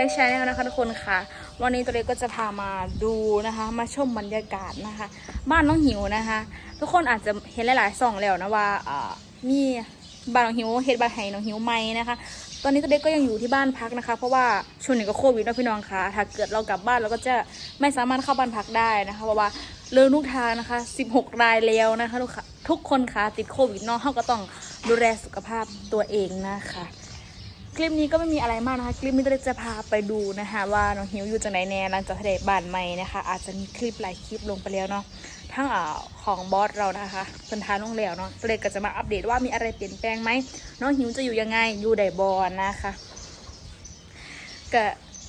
ล็กแชนะคะทุกคนค่ะ วันนี้ตัวเล็กก็จะพามาดูนะคะ มาชมบรรยากาศนะคะ บ้านน้องหิวนะคะ ทุกคนอาจจะเห็นหลายๆส่องแล้วนะว่าอ่ามีบ้านน้องหิวเฮ็ดบ้านไห้น้องหิวไหมนะคะ ตอนนี้ตัวเล็กก็ยังอยู่ที่บ้านพักนะคะ เพราะว่าช่วงนี้ก็โควิดนะพี่น้องคะถ้าเกิดเรากลับบ้านเราก็จะไม่สามารถเข้าบ้านพักได้นะคะเพราะว่าเรื่องลูกทางนะคะ 16 รายแล้วนะคะทุกค่ะทุกคนคะติดโควิดเนาะเขาก็ต้องดูแลสุขภาพตัวเองนะคะ คลิปนี้ก็ไม่มีอะไรมากนะคะ คลิปนี้ตัวเล็กจะพาไปดูนะคะ ว่าน้องหิวอยู่จากไหนแน่หลังจากที่ได้บ้านใหม่นะคะ อาจจะมีคลิปหลายคลิปลงไปแล้วเนาะทั้งอของบอสเรานะคะเพิ่นทานลงแล้วเนาะตัวเล็กก็จะมาอัปเดตว่ามีอะไรเปลี่ยนแปลงไหมน้องหิวจะอยู่ยังไงอยู่ไดบอลนะคะก็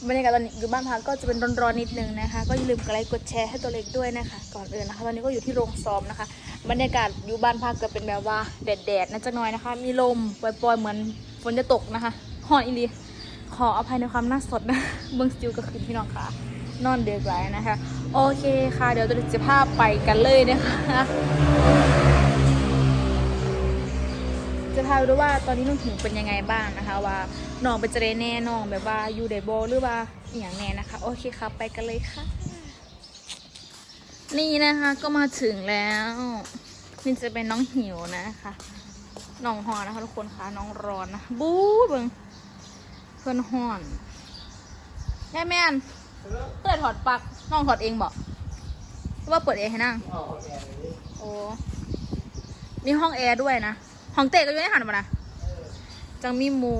บรรยากาศตอนนี้อยู่บ้านพักก็จะเป็นร้อนๆนิดนึงนะคะ ก็อย่าลืมกดไลค์กดแชร์ให้ตัวเล็กด้วยนะคะ ก่อนอื่นนะคะ ตอนนี้ก็อยู่ที่โรงซ้อมนะคะ บรรยากาศอยู่บ้านพักก็เป็นแบบว่าแดดๆนะจักหน่อยนะคะ มีลมปล่อยๆเหมือนฝนจะตกนะคะ ฮอนอีลีขออภัยในความน่าสดนะ เบิ้งสติวก็คือพี่น้องค่ะ นอนเดือกไรนะคะ โอเคค่ะ เดี๋ยวตัวจะพาไปกันเลยนะคะ จะพาไปดูว่าตอนนี้น้องหิวเป็นยังไงบ้างนะคะ ว่าน้องเป็นจะได้แน่น้องแบบว่าอยู่ไดโบหรือว่าอหย่างแน่นะคะ โอเคค่ะไปกันเลยค่ะ นี่นะคะก็มาถึงแล้วนี่จะเป็นน้องหิวนะคะ น้องหอนะคะทุกคนค่ะน้องร้อนนะ บู๊เบิง เพื่อนห่อนแม่แม่นเปิดถอดปลั๊กน้องถอดเองบอกหรือว่าเปิดเองให้นั่งโอ้มีห้องแอร์ด้วยนะห้องเตะก็อยู่ในหันมานะจังมีหมู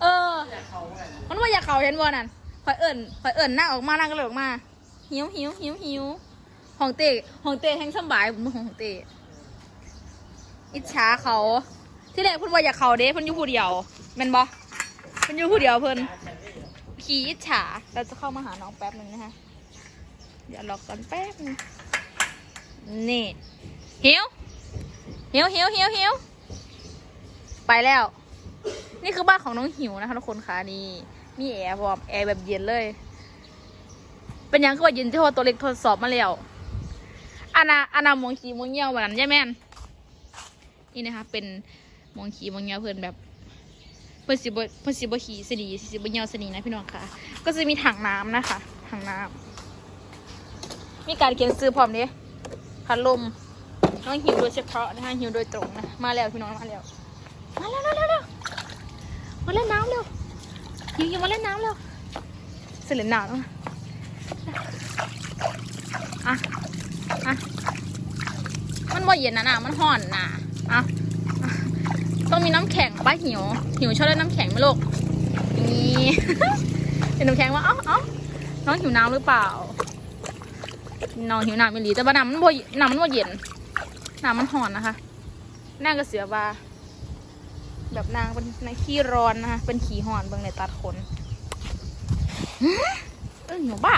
เออ มันว่าอยากเขาเห็นบ่นั่นคอยเอิ่นคอยเอิ่นนั่งออกมานั่งก็เลยออกมา หิวหิวหิวหิวห้องเตะห้องเตะแห้งสำบายผมห้องเตะอิจฉาเขา ที่แรกเพิ่นว่าอยากเขาเด้เพิ่นอยู่ผู้เดียวแม่นบ่ เพิ่นอยู่ผู้เดียวเพิ่นขี่อิจฉาเราจะเข้ามาหาน้องแป๊บหนึ่งนะคะเดี๋ยวรอก่อนแป๊บนึงนี่หิวหิวหิวหิวหิวไปแล้ว นี่คือบ้านของน้องหิวนะคะทุกคนค่ะนี่มีแอร์พร้อมแอร์แบบเย็นเลย เป็นยังคือว่าเย็นที่ว่าตัวเล็กทดสอบมาแล้วอานาอานามองขี่มองเงี้ยววันนั้นใช่ไหมนี่นะคะเป็นมองขี่มองเงี้ยวเพื่อนแบบ เพื่อสิบเพื่อสิบขี่สนีสิบเหี่ยวสนีนะพี่น้องค่ะ ก็จะมีถังน้ำนะคะถังน้ำมีการเขียนซื้อพร้อมเนี้พัดลมน้องหิวโดยเฉพาะนะคะหิวโดยตรงนะมาแล้วพี่น้องมาแล้วมาแล้วเร็วเร็วมาเล่นน้ำเร็วหิวหิวมาเล่นน้ำเร็วเสร็จเล่นน้ำแล้วอะอะมันว่าเย็นนะน่ะมันห่อนนะอะ ต้องมีน้ำแข็งป้าหิว หิวชอบเล่นน้ำแข็งไหมลูกนี่เป็นน้ำแข็งว่าเอ้าเอ้าน้องหิวน้ำหรือเปล่า น้องหิวน้ำม่หลีแต่ว่าน้ำมันบ่น้ำมันบ่เย็นน้ำมันห่อนนะคะน่าก็เสียว่าแบบนางเป็นในขี้ร้อนนะคะเป็นขี้ห่อนเบิ่งในตัดขนเออหิวบ้า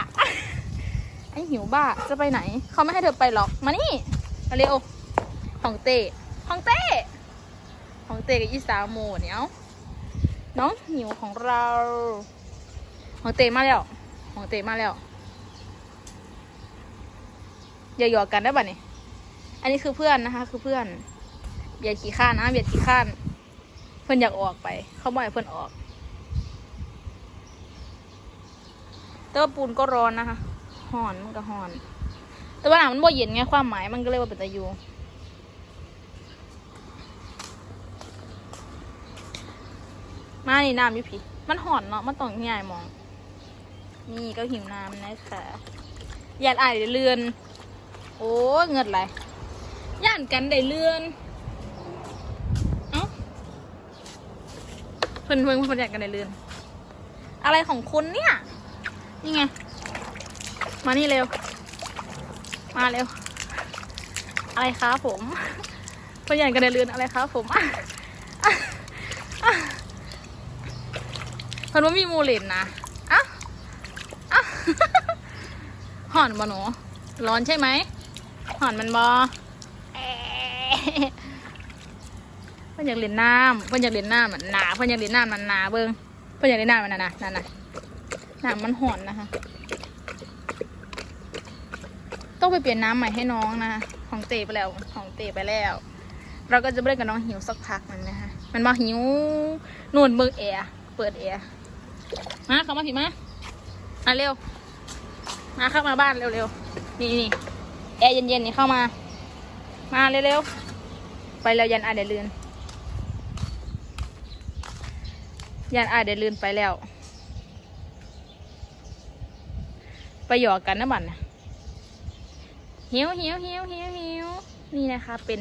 ไอหิวบ้าจะไปไหน เขาไม่ให้เธอไปหรอก มานี่มาเร็วของเต้ของเต้ ของเตกับอีสาวโมเนี่ยเอาน้องหิวของเรา ของเตมาแล้ว ของเตมาแล้ว อย่าหยอกกันได้ป่ะนี่อันนี้คือเพื่อนนะคะ คือเพื่อนเบียดขี้ข้านนะเบียดขี้ข้าน เพื่อนอยากออกไป เขาบ่อยเพื่อนออกแต่ว่าปูนก็ร้อนนะคะห่อนมันก็ห่อน แต่ว่าหนามันบ่เย็นไงความหมายมันก็เลยว่าเป็นตะยู มานี่น้ำอยู่พี่ มันห่อนเนาะ มันต้องง่ายมอง นี่ก็หิวน้ำนะคะย่านอายได้เลือน โอ้เงิดไหลย่านกันได้เลือน เอ้าเพิ่นเพิ่นเพิ่นอยากกันได้เลือน อะไรของคุณเนี่ย นี่ไง มานี่เร็ว มาเร็ว อะไรคะผมเพิ่นอยากกันได้เลือนอะไรคะผมอะอะอะ เพิ่นว่ามีมูเลนนะอะอะห่อนบ่หนูร้อนใช่ไหมห่อนมันบ่เอ๊ะเพิ่นอยากเล่นน้ำเพิ่นอยากเล่นน้ำมันหนาเพิ่นอยากเล่นน้ำมันหนาเบิ่งเพิ่นอยากเล่นน้ำมันน่ะนะนั่นน่ะน้ำมันห่อนนะคะ ต้องไปเปลี่ยนน้ำใหม่ให้น้องนะคะของเตะไปแล้วของเตะไปแล้ว เราก็จะเล่นกับน้องหิวสักพักหนึงนะคะมันมาหิวนู่นเบิกแอร์เปิดแอร์ มาเข้ามาผิมามาเร็ว มาเข้ามาบ้านเร็วๆ นี่นี่แอร์เย็นๆนี่เข้ามา มาเร็วๆ ไปแล้วยันอาเดลืน ยันอาเดลืนไปแล้ว ไปหยอกกันนะบันนะหิวหิวหิวหิวหิวนี่นะคะ เป็น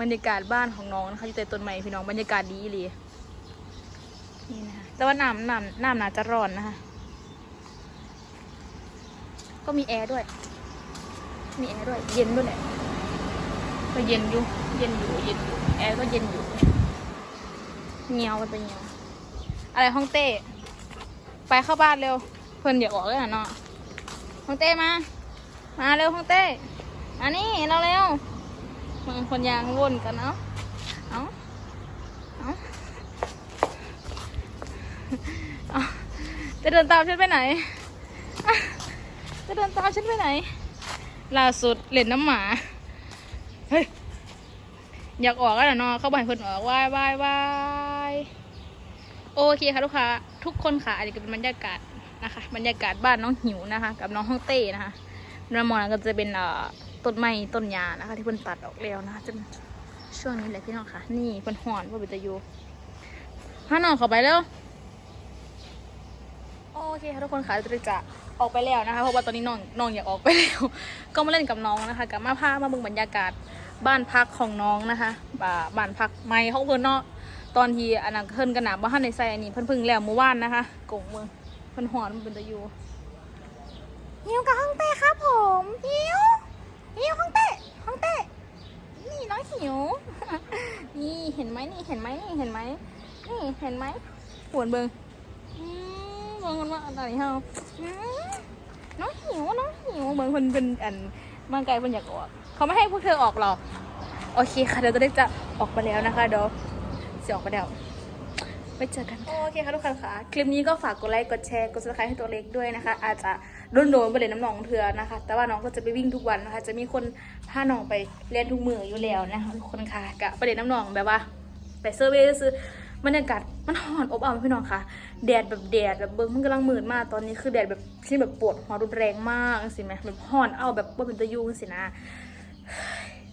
บรรยากาศบ้านของน้องนะคะอยู่ใต้ต้นไม้พี่น้องบรรยากาศดีเลย แต่ว่าน้ำน้ำน้ำน่าจะร้อนนะคะ ก็มีแอร์ด้วย มีแอร์ด้วย เย็นด้วยแหละก็เย็นอยู่ เย็นอยู่ เย็นอยู่ แอร์ก็เย็นอยู่ เงียวมันเป็นเงียว อะไรห้องเต้ ไปเข้าบ้านเร็ว เพิ่นอย่าออกเลยอะเนาะ ห้องเต้มา มาเร็วห้องเต้มานี่เราเร็วมึงคนยางวนกันเนาะเอาเอาเอา จะเดินตามฉันไปไหน จะเดินตามฉันไปไหน ล่าสุดเล่นน้ำหมา เฮ้ย อยากออกแล้วนาะเข้าบ้านเพิ่นออกวายวายวายโอเคค่ะลูกค้า ทุกคนค่ะ อันนี้ก็เป็นบรรยากาศนะคะ บรรยากาศบ้านน้องหิวนะคะ กับน้องห้องเต้นะคะน้ำมอนก็จะเป็นเอ่อต้นไม้ต้นยานะคะ ที่เพิ่นตัดออกแล้วนะคะจนช่วงนี้แหละพี่น้องค่ะ นี่เพิ่นหอนว่าเป็นตะยูพาน้องเข้าไปแล้ว โอเคค่ะทุกคนค่ะจะจะออกไปแล้วนะคะ เพราะว่าตอนนี้น้องน้องอยากออกไปแล้ว ก็มาเล่นกับน้องนะคะ กับมาพามาเบิ่งบรรยากาศบ้านพักของน้องนะคะบ้าบ้านพักใหม่ของเพิ่นเนาะตอนที่อันนั้นเพิ่นกันหนาบ้านในใส่อันนี้เพิ่นเพึ่งแล้วเมื่อวานนะคะกงเมืองเพิ่นหอนมันเป็นตะยูหิวกับห้องเต้ครับผมหิวหิวห้องเต้ห้องเต้นี่น้องหิวนี่เห็นไหมนี่เห็นไหมนี่เห็นไหมนี่เห็นไหมหวนเบิงอื มเบิ่งมันว่าอะไรเฮาน้องหิวน้องหิวเหมือนคนเป็นอันบางไกลคนอยากออก เขาไม่ให้พวกเธอออกหรอก โอเคค่ะเดี๋ยวตัวเล็กจะออกมาแล้วนะคะเดี๋ยวเสียออกมาแล้วไปเจอกันโอเคค่ะทุกคนค่ะ คลิปนี้ก็ฝากกดไลค์กดแชร์กด subscribe ให้ตัวเล็กด้วยนะคะ อาจจะโดนโดนไปเลยน้ำหนองเถือนะคะ แต่ว่าน้องก็จะไปวิ่งทุกวันนะคะ จะมีคนพาน้องไปเรียนทุกมืออยู่แล้วนะคะทุกคนค่ะกับประเด็นน้ำหนองแบบว่าไปเซอร์เวย์ซื้อ บรรยากาศมันร้อนอบอ้าวพี่น้องค่ะ แดดแบบแดดแบบเบิ้งมันกำลังมืดมากตอนนี้คือแดดแบบที่แบบปวดหัวรุนแรงมากสิไหมแบบร้อนเอาแบบว่าเป็นตะยุงสินะ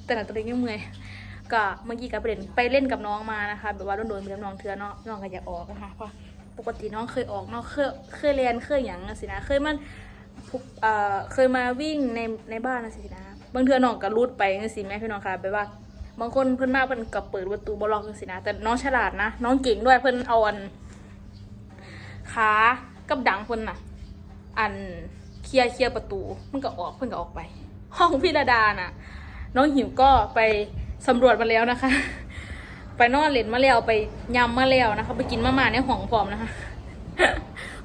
แต่หนัตัวเองยังเมื่อยก็เมื่อกี้กับประเด็นไปเล่นกับน้องมานะคะ แบบว่าโดนๆไปกับน้องเทือเนาะน้องก็อยากออกนะคะเพราะปกติน้องเคยออกเนาะเคยเคยเรียนเคยอย่างสินะ เคยมันพุกเอ่อเคยมาวิ่งในในบ้านนะสินะบางเทือน้องก็รูดไปสิแม่พี่น้องค่ะแบบว่า บางคนเพิ่นมาเพิ่นก็เปิดประตูบล็อกจังสินะ แต่น้องฉลาดนะ น้องเก่งด้วยเพิ่นเอาอันขากับดังเพิ่นน่ะ อันเคลียร์เคลียร์ประตูมันก็ออกเพิ่นก็ออกไป ห้องพี่ระดาน่ะ น้องหิวก็ไปสำรวจมาแล้วนะคะ ไปนอนเล่นมาแล้วไปยำมาแล้วนะคะ ไปกินมาม่าในห้องพร้อมนะคะ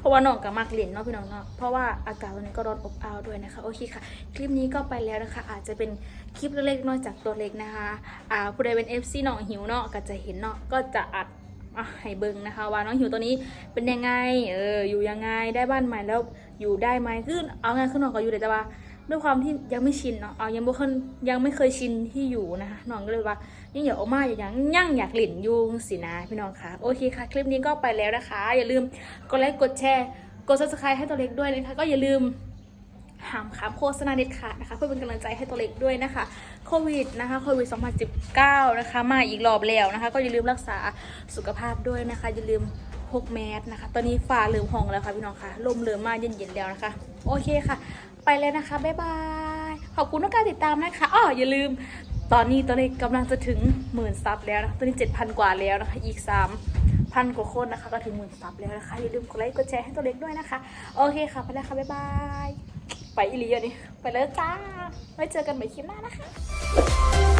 เพราะว่าน้องกับมักเล่นเนาะพี่น้องเนาะเพราะว่าอากาศตอนนี้ก็ร้อนอบอ้าวด้วยนะคะโอเคค่ะ คลิปนี้ก็ไปแล้วนะคะ อาจจะเป็นคลิปเล็กๆน้อยจากตัวเล็กนะคะอ่าผู้ใดเป็น FC น้องหิวเนาะก็จะเห็นเนาะก็จะอัดให้เบิ่งนะคะว่าน้องหิวตัวนี้เป็นยังไงเอออยู่ยังไงได้บ้านใหม่แล้วอยู่ได้ไหมคือเอางานขึ้นน้องก็อยู่แต่ว่า ด้วยความที่ยังไม่ชินเนาะเอายังบ่เคยยังไม่เคยชินที่อยู่นะคะน้องก็เลยว่ายังอยากออกมาอยู่ยังยังอยากหลินยุงสินะพี่น้องคะโอเคค่ะ คลิปนี้ก็ไปแล้วนะคะ อย่าลืมกดไลค์กดแชร์กด subscribe ให้ตัวเล็กด้วยนะคะ ก็อย่าลืมห้ามค้ามโฆษณาเด็ดขาดนะคะ เพื่อเป็นกำลังใจให้ตัวเล็กด้วยนะคะโควิดนะคะโควิด 2019 นะคะ มาอีกรอบแล้วนะคะ ก็อย่าลืมรักษาสุขภาพด้วยนะคะ อย่าลืมพกแมสนะคะ ตอนนี้ฟ้าเริ่มห้องแล้วค่ะพี่น้องคะลมเริ่มมาเย็นๆแล้วนะคะ โอเคค่ะ ไปแล้วนะคะ บ๊ายบาย ขอบคุณทุกการติดตามนะคะอ้ออย่าลืม ตอนนี้ตัวเลขกำลังจะถึงหมื่นซับแล้วนะตอนนี้เจ็ดพันกว่าแล้วนะคะ อีกสามพันกว่าคนนะคะ ก็ถึงหมื่นซับแล้วนะคะ อย่าลืมกดไลค์ กดแชร์ให้ตัวเล็กด้วยนะคะ โอเคค่ะ ไปแล้วค่ะ บ๊ายบาย ไปอีลีอะนี่ไปแล้วจ้า ไว้เจอกันใหม่คลิปหน้านะคะ